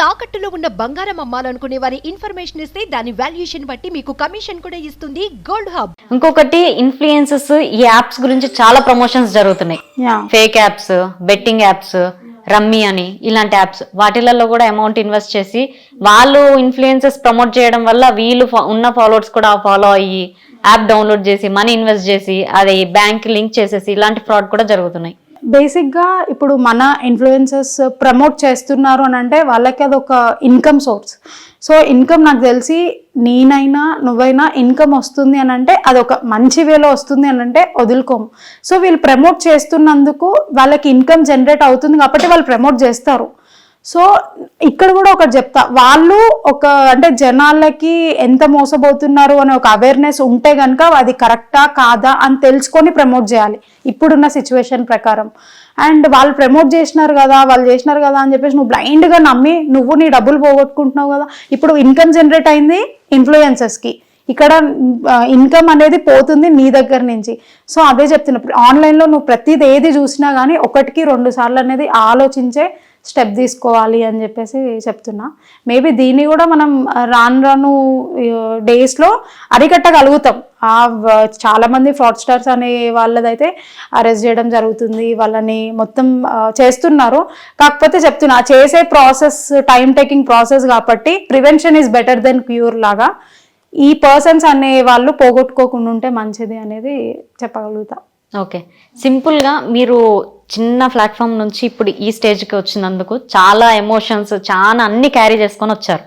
తాకట్టులో ఉన్న బంగారం అమ్మాలనుకునే వారి ఇన్ఫర్మేషన్ ఇస్తే దాని వాల్యుయేషన్ బట్టి మీకు కమిషన్ కూడా ఇస్తుంది గోల్డ్ హబ్. ఇంకొకటి ఇన్ఫ్లుయెన్సెస్ ఈ యాప్స్ గురించి చాలా ప్రమోషన్స్ జరుగుతున్నాయి. Fake apps betting apps rummy అని ఇలాంటి యాప్స్. వాటిలలో కూడా అమౌంట్ ఇన్వెస్ట్ చేసి వాళ్ళు ఇన్ఫ్లుయెన్సెస్ ప్రమోట్ చేయడం వల్ల వీళ్ళు ఉన్న ఫాలోవర్స్ కూడా ఫాలో అయ్యి యాప్ డౌన్లోడ్ చేసి మనీ ఇన్వెస్ట్ చేసి అది బ్యాంక్ లింక్ చేసేసి ఇలాంటి ఫ్రాడ్ కూడా జరుగుతున్నాయి. బేసిక్గా ఇప్పుడు మన ఇన్ఫ్లుయెన్సర్స్ ప్రమోట్ చేస్తున్నారు అని అంటే వాళ్ళకి అదొక ఇన్కమ్ సోర్స్. సో ఇన్కమ్ నాకు తెలిసి నేనైనా నువ్వైనా ఇన్కమ్ వస్తుంది అని అంటే అదొక మంచి వేలో వస్తుంది అని అంటే వదులుకోము సో వీళ్ళు ప్రమోట్ చేస్తున్నందుకు వాళ్ళకి ఇన్కమ్ జనరేట్ అవుతుంది కాబట్టి వాళ్ళు ప్రమోట్ చేస్తారు. సో ఇక్కడ కూడా ఒకటి చెప్తా. వాళ్ళు ఒక అంటే జనాలకి ఎంత మోసపోతున్నారు అనే ఒక అవేర్నెస్ ఉంటే కనుక అది కరెక్టా కాదా అని తెలుసుకొని ప్రమోట్ చేయాలి. ఇప్పుడున్న సిచ్యువేషన్ ప్రకారం. అండ్ వాళ్ళు ప్రమోట్ చేసినారు కదా వాళ్ళు చేసినారు కదా అని చెప్పేసి నువ్వు బ్లైండ్గా నమ్మి నువ్వు నీ డబ్బులు పోగొట్టుకుంటున్నావు కదా. ఇప్పుడు ఇన్కమ్ జనరేట్ అయింది ఇన్ఫ్లుయెన్సెస్కి ఇక్కడ ఇన్కమ్ అనేది పోతుంది నీ దగ్గర నుంచి. సో అదే చెప్తున్నా ఆన్లైన్లో నువ్వు ప్రతిది ఏది చూసినా కానీ ఒకటికి రెండు సార్లు అనేది ఆలోచించే స్టెప్ తీసుకోవాలి అని చెప్పేసి చెప్తున్నా. మేబీ దీన్ని కూడా మనం రాను రాను డేస్లో అరికట్టగలుగుతాం. ఆ వ- ఫ్రాడ్ స్టార్స్ అనే వాళ్ళదైతే అరెస్ట్ చేయడం జరుగుతుంది వాళ్ళని మొత్తం చేస్తున్నారు. కాకపోతే చెప్తున్నా చేసే ప్రాసెస్ టైం టేకింగ్ ప్రాసెస్ కాబట్టి prevention is better than cure లాగా ఈ పర్సన్స్ అనే వాళ్ళు పోగొట్టుకోకుండా ఉంటే మంచిది అనేది చెప్పగలుగుతా. ఓకే సింపుల్గా మీరు చిన్న ప్లాట్ఫామ్ నుంచి ఇప్పుడు ఈ స్టేజ్కి వచ్చినందుకు చాలా ఎమోషన్స్ చాలా అన్ని క్యారీ చేసుకొని వచ్చారు.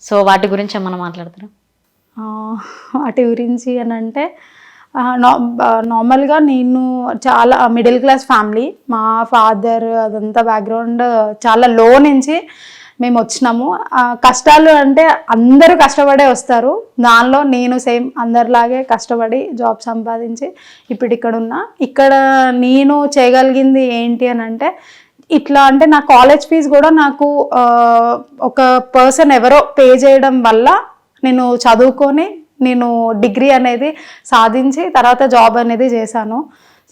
సో వాటి గురించి ఏమన్నా మాట్లాడతారు? వాటి గురించి అని అంటే నా- నార్మల్గా నేను చాలా మిడిల్ క్లాస్ ఫ్యామిలీ మా ఫాదర్ అదంతా బ్యాక్గ్రౌండ్ చాలా లో నుంచి మేము వచ్చినాము. కష్టాలు అంటే అందరూ కష్టపడే వస్తారు. దానిలో నేను సేమ్ అందరిలాగే కష్టపడి జాబ్ సంపాదించి ఇప్పుడు ఇక్కడ ఉన్నా. ఇక్కడ నేను చేయగలిగింది ఏంటి అని అంటే ఇట్లా అంటే నా కాలేజ్ ఫీజు కూడా నాకు ఒక పర్సన్ ఎవరో పే చేయడం వల్ల నేను చదువుకొని నేను డిగ్రీ అనేది సాధించి తర్వాత జాబ్ అనేది చేశాను.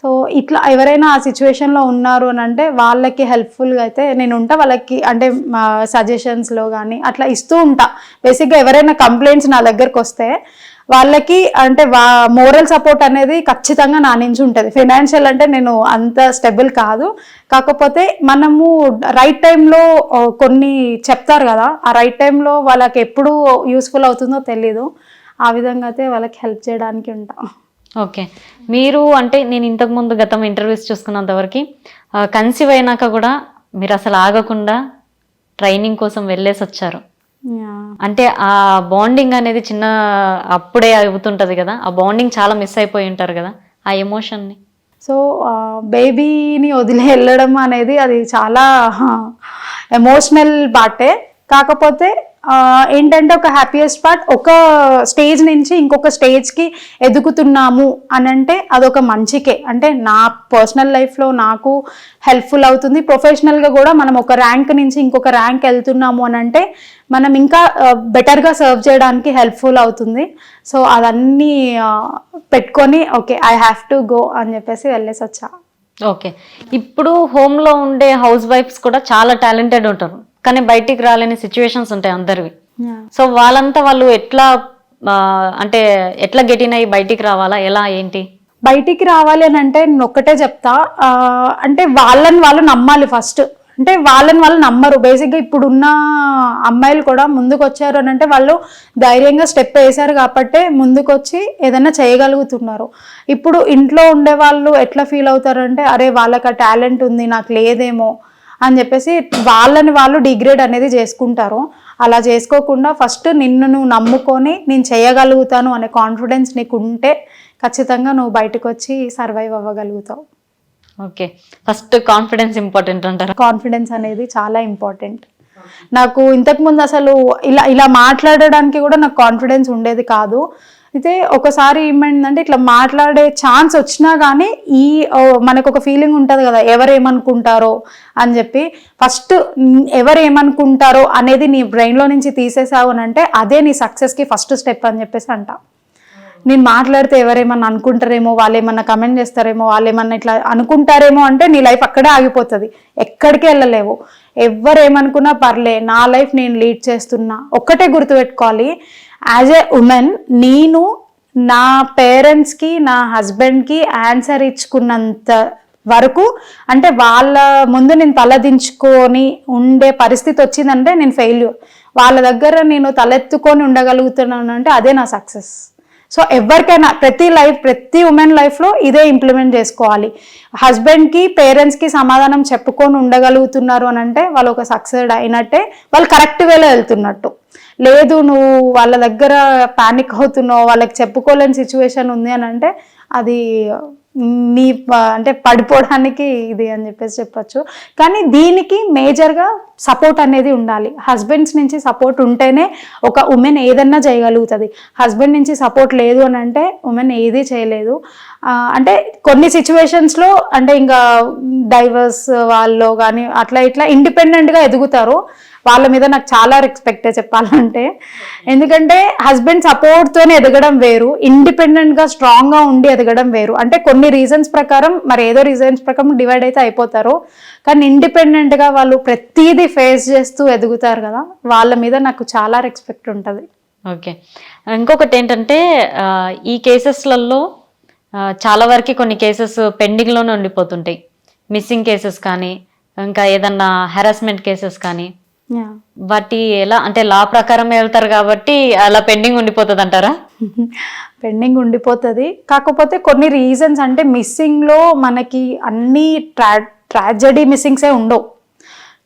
సో ఇట్లా ఎవరైనా ఆ సిచ్యువేషన్లో ఉన్నారు అని అంటే వాళ్ళకి హెల్ప్ఫుల్గా అయితే నేను ఉంటా వాళ్ళకి అంటే మా సజెషన్స్లో కానీ అట్లా ఇస్తూ ఉంటా. బేసిక్గా ఎవరైనా కంప్లైంట్స్ నా దగ్గరకు వస్తే వాళ్ళకి అంటే వా మోరల్ సపోర్ట్ అనేది ఖచ్చితంగా నా నుంచి ఉంటుంది. ఫైనాన్షియల్ అంటే నేను అంత స్టెబుల్ కాదు. కాకపోతే మనము రైట్ టైంలో కొన్ని చెప్తారు కదా ఆ రైట్ టైంలో వాళ్ళకి ఎప్పుడు యూస్ఫుల్ అవుతుందో తెలీదు. ఆ విధంగా అయితే వాళ్ళకి హెల్ప్ చేయడానికి ఉంటాం. ఓకే. మీరు అంటే నేను ఇంతకు ముందు గతం ఇంటర్వ్యూస్ చూసుకున్నంత వరకు కన్సీవ్ అయినాక కూడా మీరు అసలు ఆగకుండా ట్రైనింగ్ కోసం వెళ్ళేసి వచ్చారు. అంటే ఆ బాండింగ్ అనేది చిన్న అప్పుడే అవుతుంటది కదా ఆ బాండింగ్ చాలా మిస్ అయిపోయి ఉంటారు కదా ఆ ఎమోషన్ని సో బేబీని వదిలి వెళ్ళడం అనేది అది చాలా ఎమోషనల్ పార్టే కాకపోతే ఏంటంటే ఒక హ్యాపీయెస్ట్ పార్ట్ ఒక స్టేజ్ నుంచి ఇంకొక స్టేజ్కి ఎదుగుతున్నాము అని అంటే అదొక మంచికే. అంటే నా పర్సనల్ లైఫ్లో నాకు హెల్ప్ఫుల్ అవుతుంది. ప్రొఫెషనల్గా కూడా మనం ఒక ర్యాంక్ నుంచి ఇంకొక ర్యాంక్ వెళ్తున్నాము అని అంటే మనం ఇంకా బెటర్గా సర్వ్ చేయడానికి హెల్ప్ఫుల్ అవుతుంది. సో అదన్నీ పెట్టుకొని okay I have to go అని చెప్పేసి వెళ్ళేసి వచ్చా. ఓకే. ఇప్పుడు హోమ్లో ఉండే హౌస్ వైఫ్స్ కూడా చాలా టాలెంటెడ్ ఉంటారు. కానీ బయటికి రాలేని సిచ్యువేషన్స్ ఉంటాయి అందరివి. సో వాళ్ళంతా వాళ్ళు ఎట్లా అంటే ఎట్లా గెటిన్ అయ్యి బయటికి రావాలా? ఎలా ఏంటి? బయటికి రావాలి అని అంటే నేను ఒక్కటే చెప్తా. అంటే వాళ్ళని వాళ్ళు నమ్మాలి ఫస్ట్ అంటే వాళ్ళని వాళ్ళు నమ్మరు. బేసిక్గా ఇప్పుడున్న అమ్మాయిలు కూడా ముందుకు వచ్చారు అని అంటే వాళ్ళు ధైర్యంగా స్టెప్ వేశారు కాబట్టి ముందుకు వచ్చి ఏదైనా చేయగలుగుతున్నారు. ఇప్పుడు ఇంట్లో ఉండే వాళ్ళు ఎట్లా ఫీల్ అవుతారంటే అరే వాళ్ళకి ఆ టాలెంట్ ఉంది నాకు లేదేమో. అని చెప్పేసి వాళ్ళని వాళ్ళు డిగ్రేడ్ అనేది చేసుకుంటారు. అలా చేసుకోకుండా ఫస్ట్ నిన్ను నువ్వు నమ్ముకొని నేను చేయగలుగుతాను అనే కాన్ఫిడెన్స్ నీకు ఉంటే ఖచ్చితంగా నువ్వు బయటకు వచ్చి సర్వైవ్ అవ్వగలుగుతావు. ఓకే. ఫస్ట్ కాన్ఫిడెన్స్ ఇంపార్టెంట్ అంటారా? కాన్ఫిడెన్స్ అనేది చాలా ఇంపార్టెంట్ నాకు ఇంతకుముందు అసలు ఇలా ఇలా మాట్లాడడానికి కూడా నాకు కాన్ఫిడెన్స్ ఉండేది కాదు. అయితే ఒకసారి ఏమైందంటే ఇట్లా మాట్లాడే ఛాన్స్ వచ్చినా కానీ ఈ మనకు ఒక ఫీలింగ్ ఉంటుంది కదా ఎవరు ఏమనుకుంటారో అని చెప్పి ఫస్ట్ ఎవరు ఏమనుకుంటారో అనేది నీ బ్రెయిన్లో నుంచి తీసేసావు అని అంటే అదే నీ సక్సెస్కి ఫస్ట్ స్టెప్ అని చెప్పేసి అంట. నేను మాట్లాడితే ఎవరేమన్నా అనుకుంటారేమో వాళ్ళు ఏమన్నా కమెంట్ చేస్తారేమో వాళ్ళు ఏమన్నా ఇట్లా అనుకుంటారేమో అంటే నీ లైఫ్ అక్కడే ఆగిపోతుంది. ఎక్కడికి వెళ్ళలేవు. ఎవరేమనుకున్నా పర్లే నా లైఫ్ నేను లీడ్ చేస్తున్నా ఒక్కటే గుర్తుపెట్టుకోవాలి. యాజ్ ఏ ఉమెన్ నేను నా పేరెంట్స్కి నా హస్బెండ్కి ఆన్సర్ ఇచ్చుకున్నంత వరకు అంటే వాళ్ళ ముందు నేను తలదించుకొని ఉండే పరిస్థితి వచ్చిందంటే నేను ఫెయిల్యూర్ వాళ్ళ దగ్గర నేను తలెత్తుకొని ఉండగలుగుతున్నాను అంటే అదే నా సక్సెస్ సో ఎవరికైనా ప్రతి లైఫ్ ప్రతి ఉమెన్ లైఫ్లో ఇదే ఇంప్లిమెంట్ చేసుకోవాలి. హస్బెండ్కి పేరెంట్స్కి సమాధానం చెప్పుకొని ఉండగలుగుతున్నారు అని అంటే వాళ్ళు ఒక సక్సెస్డ్ అయినట్టే వాళ్ళు కరెక్ట్ వేలో వెళ్తున్నట్టు. లేదు నువ్వు వాళ్ళ దగ్గర పానిక్ అవుతున్నావు వాళ్ళకి చెప్పుకోలేని సిచ్యువేషన్ ఉంది అని అంటే అది నీ అంటే పడిపోవడానికి ఇది అని చెప్పేసి చెప్పచ్చు. కానీ దీనికి మేజర్గా సపోర్ట్ అనేది ఉండాలి. హస్బెండ్స్ నుంచి సపోర్ట్ ఉంటేనే ఒక ఉమెన్ ఏదన్నా చేయగలుగుతుంది. హస్బెండ్ నుంచి సపోర్ట్ లేదు అని అంటే ఉమెన్ ఏది చేయలేదు. అంటే కొన్ని సిచ్యువేషన్స్లో అంటే ఇంకా డైవర్స్ వాళ్ళు కానీ అట్లా ఇట్లా ఇండిపెండెంట్గా ఎదుగుతారు. వాళ్ళ మీద నాకు చాలా రెస్పెక్టే చెప్పాలంటే. ఎందుకంటే హస్బెండ్ సపోర్ట్తోనే ఎదగడం వేరు. ఇండిపెండెంట్గా స్ట్రాంగ్గా ఉండి ఎదగడం వేరు. అంటే కొన్ని రీజన్స్ ప్రకారం మరి ఏదో రీజన్స్ ప్రకారం డివైడ్ అయితే అయిపోతారు. కానీ ఇండిపెండెంట్గా వాళ్ళు ప్రతిదీ ఫేస్ చేస్తూ ఎదుగుతారు కదా వాళ్ళ మీద నాకు చాలా రెస్పెక్ట్ ఉంటుంది. ఓకే. ఇంకొకటి ఏంటంటే ఈ కేసెస్లలో చాలా వరకు కొన్ని కేసెస్ పెండింగ్లోనే ఉండిపోతుంటాయి. మిస్సింగ్ కేసెస్ కానీ ఇంకా ఏదన్నా హెరాస్మెంట్ కేసెస్ కానీ. వాటి ఎలా అంటే లా ప్రకారం వెళ్తారు కాబట్టి అలా పెండింగ్ ఉండిపోతుంది అంటారా పెండింగ్ ఉండిపోతుంది. కాకపోతే కొన్ని రీజన్స్ అంటే మిస్సింగ్లో మనకి అన్ని ట్రా ట్రాజడీ మిస్సింగ్సే ఉండవు.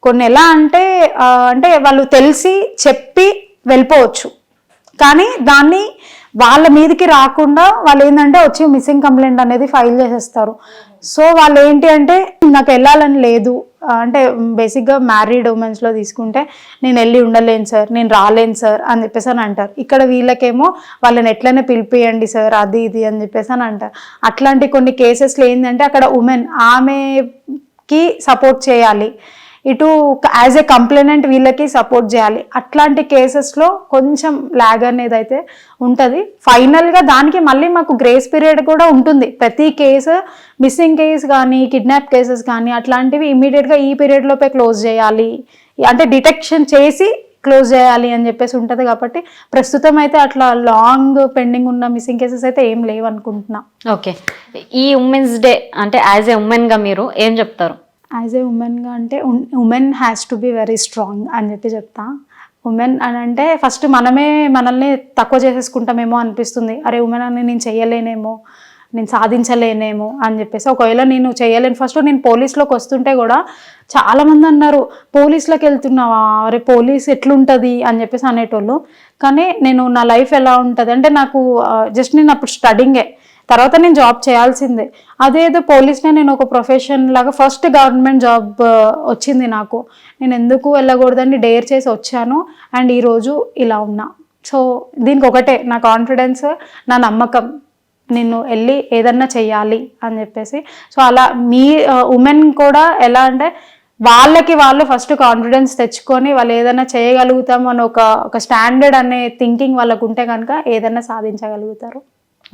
కొన్ని ఎలా అంటే అంటే వాళ్ళు తెలిసి చెప్పి వెళ్ళిపోవచ్చు. కానీ దాన్ని వాళ్ళ మీదకి రాకుండా వాళ్ళు ఏంటంటే వచ్చి మిస్సింగ్ కంప్లైంట్ అనేది ఫైల్ చేసేస్తారు. సో వాళ్ళు ఏంటి అంటే నాకు వెళ్ళాలని లేదు. అంటే బేసిక్గా మ్యారీడ్ ఉమెన్స్లో తీసుకుంటే నేను వెళ్ళి ఉండలేను సార్ నేను రాలేను సార్ అని చెప్పేసి అని అంటారు. ఇక్కడ వీళ్ళకేమో వాళ్ళని ఎట్లనే పిలిపియండి సార్ అది ఇది అని చెప్పేసి అని అంటారు. అట్లాంటి కొన్ని కేసెస్లో ఏంటంటే అక్కడ ఉమెన్ ఆమెకి సపోర్ట్ చేయాలి. ఇటు యాజ్ ఏ కంప్లైనెంట్ వీళ్ళకి సపోర్ట్ చేయాలి. అట్లాంటి కేసెస్లో కొంచెం ల్యాగ్ అనేది అయితే ఉంటుంది. ఫైనల్గా దానికి మళ్ళీ మాకు గ్రేస్ పీరియడ్ కూడా ఉంటుంది. ప్రతి కేసు మిస్సింగ్ కేసు కానీ కిడ్నాప్ కేసెస్ కానీ అట్లాంటివి ఇమీడియట్గా ఈ పీరియడ్లోపే క్లోజ్ చేయాలి. అంటే డిటెక్షన్ చేసి క్లోజ్ చేయాలి అని చెప్పేసి ఉంటుంది కాబట్టి ప్రస్తుతం అయితే అట్లా లాంగ్ పెండింగ్ ఉన్న మిస్సింగ్ కేసెస్ అయితే ఏం లేవు అనుకుంటున్నా ఓకే ఈ ఉమెన్స్ డే అంటే యాజ్ ఏ ఉమెన్గా మీరు ఏం చెప్తారు? యాజ్ ఏ ఉమెన్గా అంటే women has to be very strong అని చెప్పి చెప్తా. ఉమెన్ అని అంటే ఫస్ట్ మనమే మనల్ని తక్కువ చేసేసుకుంటామేమో అనిపిస్తుంది. అరే ఉమెన్ అని నేను చేయలేనేమో నేను సాధించలేనేమో అని చెప్పేసి. ఒకవేళ నేను చేయలేను ఫస్ట్ నేను పోలీస్లోకి వస్తుంటే కూడా చాలామంది అన్నారు పోలీస్లోకి వెళ్తున్నావా? అరే పోలీస్ ఎట్లుంటుంది? అని చెప్పేసి అనేటోళ్ళు. కానీ నేను నా లైఫ్ ఎలా ఉంటుంది? అంటే నాకు జస్ట్ నేను అప్పుడు స్టడింగే తర్వాత నేను జాబ్ చేయాల్సిందే. అదేదో పోలీస్నే నేను ఒక ప్రొఫెషన్ లాగా ఫస్ట్ గవర్నమెంట్ జాబ్ వచ్చింది నాకు. నేను ఎందుకు వెళ్ళకూడదని డేర్ చేసి వచ్చాను అండ్ ఈరోజు ఇలా ఉన్నా. సో దీనికి ఒకటే నా కాన్ఫిడెన్స్ నా నమ్మకం. నేను వెళ్ళి ఏదన్నా చెయ్యాలి అని చెప్పేసి. సో అలా మీ ఉమెన్ కూడా ఎలా అంటే వాళ్ళకి వాళ్ళు ఫస్ట్ కాన్ఫిడెన్స్ తెచ్చుకొని వాళ్ళు ఏదైనా చేయగలుగుతాం అని ఒక ఒక స్టాండర్డ్ అనే థింకింగ్ వాళ్ళకు ఉంటే కనుక ఏదైనా సాధించగలుగుతారు.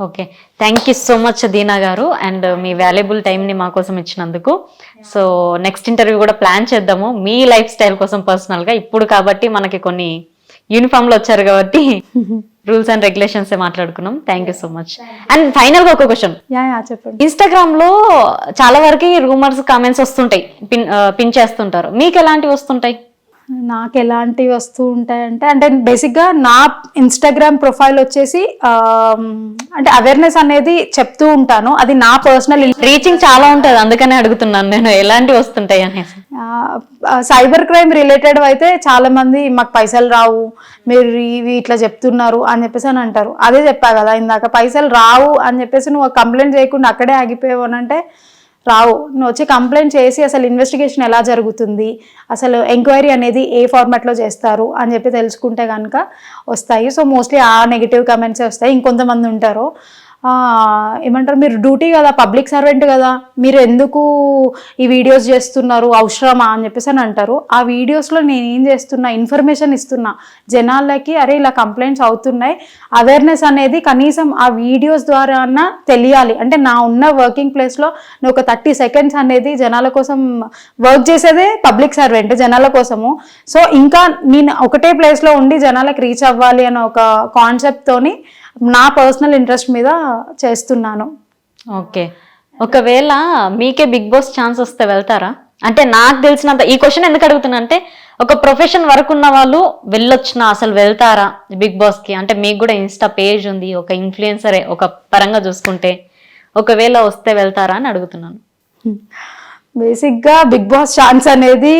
Okay. Thank you so much Deena garu. And me valuable టైంని మా కోసం ఇచ్చినందుకు. సో నెక్స్ట్ ఇంటర్వ్యూ కూడా ప్లాన్ చేద్దాము. మీ లైఫ్ స్టైల్ కోసం పర్సనల్గా ఇప్పుడు కాబట్టి మనకి కొన్ని యూనిఫామ్లో వచ్చారు కాబట్టి రూల్స్ అండ్ రెగ్యులేషన్స్ మాట్లాడుకున్నాం. Thank you so much and ఫైనల్గా ఒక క్వశ్చన్ చెప్పండి. ఇన్స్టాగ్రామ్లో చాలా వరకు రూమర్స్ కామెంట్స్ వస్తుంటాయి. పిన్ పిన్ చేస్తుంటారు. మీకు ఎలాంటివి వస్తుంటాయి? నాకు ఎలాంటివి వస్తూ ఉంటాయంటే అంటే బేసిక్గా నా ఇన్స్టాగ్రామ్ ప్రొఫైల్ వచ్చేసి అంటే అవేర్నెస్ అనేది చెప్తూ ఉంటాను. అది నా పర్సనల్ రీచింగ్ చాలా ఉంటుంది అందుకనే అడుగుతున్నాను నేను ఎలాంటివి వస్తుంటాయి అనేసి. సైబర్ క్రైమ్ రిలేటెడ్ అయితే చాలా మంది మాకు పైసలు రావు మీరు ఇవి ఇట్లా చెప్తున్నారు అని చెప్పేసి అని అంటారు. అదే చెప్పా కదా ఇందాక పైసలు రావు అని చెప్పేసి నువ్వు కంప్లైంట్ చేయకుండా అక్కడే ఆగిపోయావు అని అంటే రావు నువ్వు వచ్చి కంప్లైంట్ చేసి అసలు ఇన్వెస్టిగేషన్ ఎలా జరుగుతుంది? అసలు ఎంక్వైరీ అనేది ఏ ఫార్మాట్లో చేస్తారు? అని చెప్పి తెలుసుకుంటే కనుక వస్తాయి. సో మోస్ట్లీ ఆ నెగిటివ్ కమెంట్సే వస్తాయి. ఇంకొంతమంది ఉంటారు. ఏమంటారు మీరు డ్యూటీ కదా పబ్లిక్ సర్వెంట్ కదా మీరు ఎందుకు ఈ వీడియోస్ చేస్తున్నారు అవసరమా అని చెప్పేసి అని అంటారు. ఆ వీడియోస్లో నేను ఏం చేస్తున్నా ఇన్ఫర్మేషన్ ఇస్తున్నా జనాలకి అరే ఇలా కంప్లైంట్స్ అవుతున్నాయి అవేర్నెస్ అనేది కనీసం ఆ వీడియోస్ ద్వారా అన్నా తెలియాలి. అంటే నా ఉన్న వర్కింగ్ ప్లేస్లో నేను ఒక థర్టీ సెకండ్స్ అనేది జనాల కోసం వర్క్ చేసేదే పబ్లిక్ సర్వెంట్ జనాల కోసము. సో ఇంకా నేను ఒకటే ప్లేస్లో ఉండి జనాలకు రీచ్ అవ్వాలి అనే ఒక కాన్సెప్ట్తోని నా పర్సనల్ ఇంట్రెస్ట్ మీద చేస్తున్నాను. ఓకే. ఒకవేళ మీకే బిగ్ బాస్ ఛాన్స్ వస్తే వెళ్తారా? అంటే నాకు తెలిసినంత ఈ క్వశ్చన్ ఎందుకు అడుగుతున్నా అంటే ఒక ప్రొఫెషన్ వరకు ఉన్న వాళ్ళు వెళ్ళొచ్చిన అసలు వెళ్తారా బిగ్ బాస్కి? అంటే మీకు కూడా ఇన్స్టా పేజ్ ఉంది ఒక ఇన్ఫ్లుయెన్సరే ఒక పరంగా చూసుకుంటే. ఒకవేళ వస్తే వెళ్తారా అని అడుగుతున్నాను. బేసిక్గా బిగ్ బాస్ ఛాన్స్ అనేది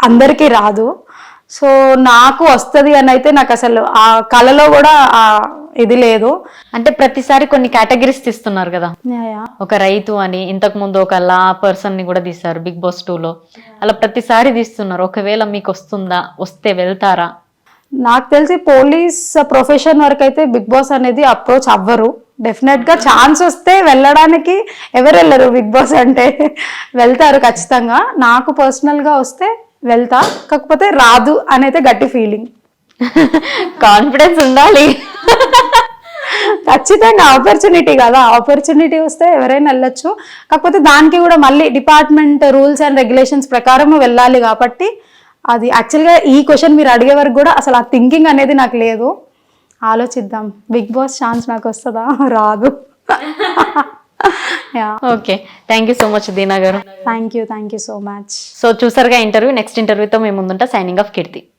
అందరికీ రాదు. సో నాకు వస్తుంది అని అయితే నాకు అసలు ఆ కళలో కూడా ఆ ఇది లేదు. అంటే ప్రతిసారి కొన్ని కేటగిరీస్ తీస్తున్నారు కదా. ఒక రైతు అని ఇంతకు ముందు ఒక లా పర్సన్ని కూడా తీశారు బిగ్ బాస్ టూ లో అలా ప్రతిసారి తీస్తున్నారు. ఒకవేళ మీకు వస్తుందా? వస్తే వెళ్తారా? నాకు తెలిసి పోలీస్ ప్రొఫెషన్ వరకు అయితే బిగ్ బాస్ అనేది అప్రోచ్ అవ్వరు. డెఫినెట్గా ఛాన్స్ వస్తే వెళ్ళడానికి ఎవరు వెళ్ళరు బిగ్ బాస్ అంటే. వెళ్తారు ఖచ్చితంగా. నాకు పర్సనల్గా వస్తే వెళ్తా. కాకపోతే రాదు అనేది గట్టి ఫీలింగ్ కాన్ఫిడెన్స్ ఉండాలి. ఖచ్చితంగా ఆపర్చునిటీ కదా. ఆపర్చునిటీ వస్తే ఎవరైనా వెళ్ళొచ్చు. కాకపోతే దానికి కూడా మళ్ళీ డిపార్ట్మెంట్ రూల్స్ అండ్ రెగ్యులేషన్స్ ప్రకారం వెళ్ళాలి కాబట్టి అది యాక్చువల్గా ఈ క్వశ్చన్ మీరు అడిగే వరకు కూడా అసలు ఆ థింకింగ్ అనేది నాకు లేదు. ఆలోచిద్దాం. బిగ్ బాస్ ఛాన్స్ నాకు వస్తుందా? రాదు. Yeah okay thank you so much Deena garu. Thank you thank you so much so చూసారుగా ఇంటర్వ్యూ నెక్స్ట్ ఇంటర్వ్యూతో మేము ముందుంటా. సైనింగ్ ఆఫ్ కీర్తి